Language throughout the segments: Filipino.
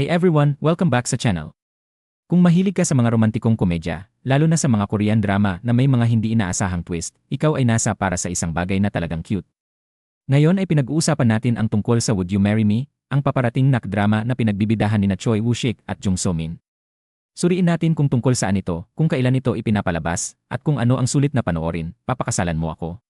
Hey everyone, welcome back sa channel. Kung mahilig ka sa mga romantikong komedya, lalo na sa mga Korean drama na may mga hindi inaasahang twist, ikaw ay nasa para sa isang bagay na talagang cute. Ngayon ay pinag-uusapan natin ang tungkol sa Would You Marry Me, ang paparating na drama na pinagbibidahan ni na Choi Woo-shik at Jung So-min. Suriin natin kung tungkol saan ito, kung kailan ito ipinapalabas, at kung ano ang sulit na panoorin, papakasalan mo ako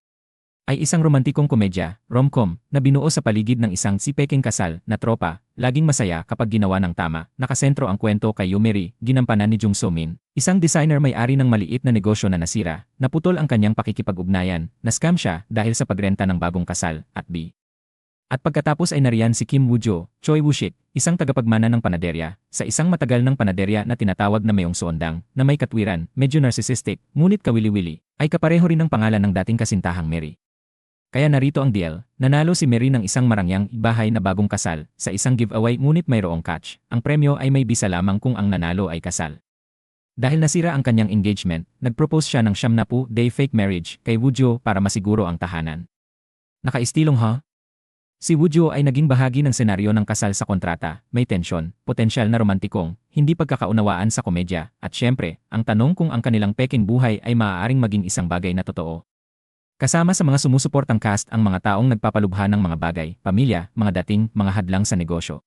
ay isang romantikong komedya, rom-com, na binuo sa paligid ng isang sipekeng kasal na tropa, laging masaya kapag ginawa ng tama. Nakasentro ang kwento kay Yumeri, ginampanan ni Jung So-min, isang designer may-ari ng maliit na negosyo na nasira, naputol ang kanyang pakikipag-ugnayan, na-scam siya dahil sa pagrenta ng bagong kasal, at B. At pagkatapos ay nariyan si Kim Woo-jo, Choi Woo-shik, isang tagapagmana ng panaderya, sa isang matagal ng panaderya na tinatawag na Mayong Suondang, na may katwiran, medyo narcissistic, ngunit kawili-wili, ay kapareho rin ng pangalan ng dating kasintahang Mary. Kaya narito ang deal, nanalo si Mary ng isang marangyang bahay na bagong kasal sa isang giveaway ngunit mayroong catch. Ang premyo ay may bisa lamang kung ang nanalo ay kasal. Dahil nasira ang kanyang engagement, nagpropose siya ng siyam na po day fake marriage kay Woojo para masiguro ang tahanan. Nakaistilong ha? Si Woojo ay naging bahagi ng senaryo ng kasal sa kontrata, may tensyon, potensyal na romantikong, hindi pagkakaunawaan sa komedya, at syempre, ang tanong kung ang kanilang peking buhay ay maaaring maging isang bagay na totoo. Kasama sa mga sumusuportang cast ang mga taong nagpapalubha ng mga bagay, pamilya, mga dating, mga hadlang sa negosyo.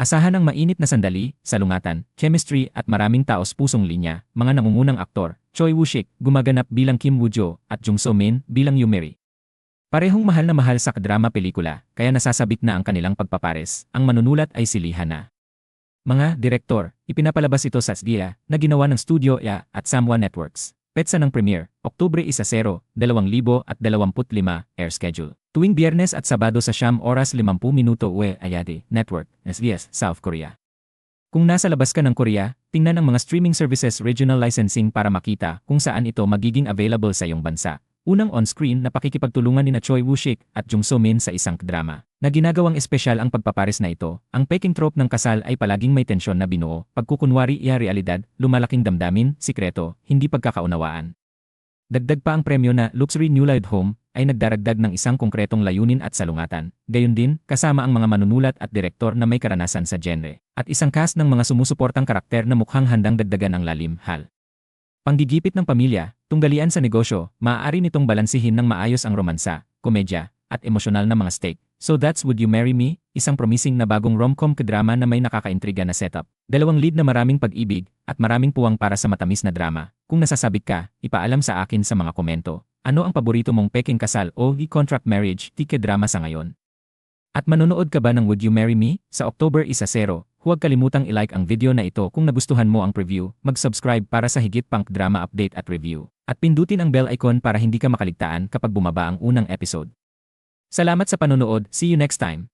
Asahan ang mainit na sandali, salungatan, chemistry at maraming taos pusong linya, mga nangungunang aktor, Choi Woo-shik, gumaganap bilang Kim Woo-jo, at Jung So-min bilang Yumeri. Parehong mahal na mahal sa drama pelikula, kaya nasasabik na ang kanilang pagpapares, ang manunulat ay si Lee Hana. Mga direktor, ipinapalabas ito sa SDA na ginawa ng Studio Ya at Samwa Networks. Petsa ng premiere, Oktubre 10, 2025, air schedule. Tuwing biyernes at sabado sa Siyam Oras 50 Minuto Ue Ayade Network, SBS, South Korea. Kung nasa labas ka ng Korea, tingnan ang mga streaming services regional licensing para makita kung saan ito magiging available sa iyong bansa. Unang on-screen na pakikipagtulungan ni na Choi Woo-shik at Jung So-min sa isang drama. Na ginagawang espesyal ang pagpapares na ito, ang peking trope ng kasal ay palaging may tensyon na binuo, pagkukunwari iya realidad, lumalaking damdamin, sikreto, hindi pagkakaunawaan. Dagdag pa ang premyo na Luxury New Life Home ay nagdaragdag ng isang konkretong layunin at salungatan. Gayon din, kasama ang mga manunulat at direktor na may karanasan sa genre, at isang cast ng mga sumusuportang karakter na mukhang handang dagdagan ang lalim, hal. Panggigipit ng pamilya, tunggalian sa negosyo, maaari nitong balansihin ng maayos ang romansa, komedya, at emosyonal na mga stake. So that's Would You Marry Me? Isang promising na bagong rom-com kadrama na may nakakaintriga na setup. Dalawang lead na maraming pag-ibig, at maraming puwang para sa matamis na drama. Kung nasasabik ka, ipaalam sa akin sa mga komento. Ano ang paborito mong peking kasal o e-contract marriage tike drama sa ngayon? At manonood ka ba ng Would You Marry Me? Sa October 1-0, Huwag kalimutang i-like ang video na ito kung nagustuhan mo ang preview, mag-subscribe para sa higit pang drama update at review, at pindutin ang bell icon para hindi ka makaligtaan kapag bumaba ang unang episode. Salamat sa panonood, see you next time!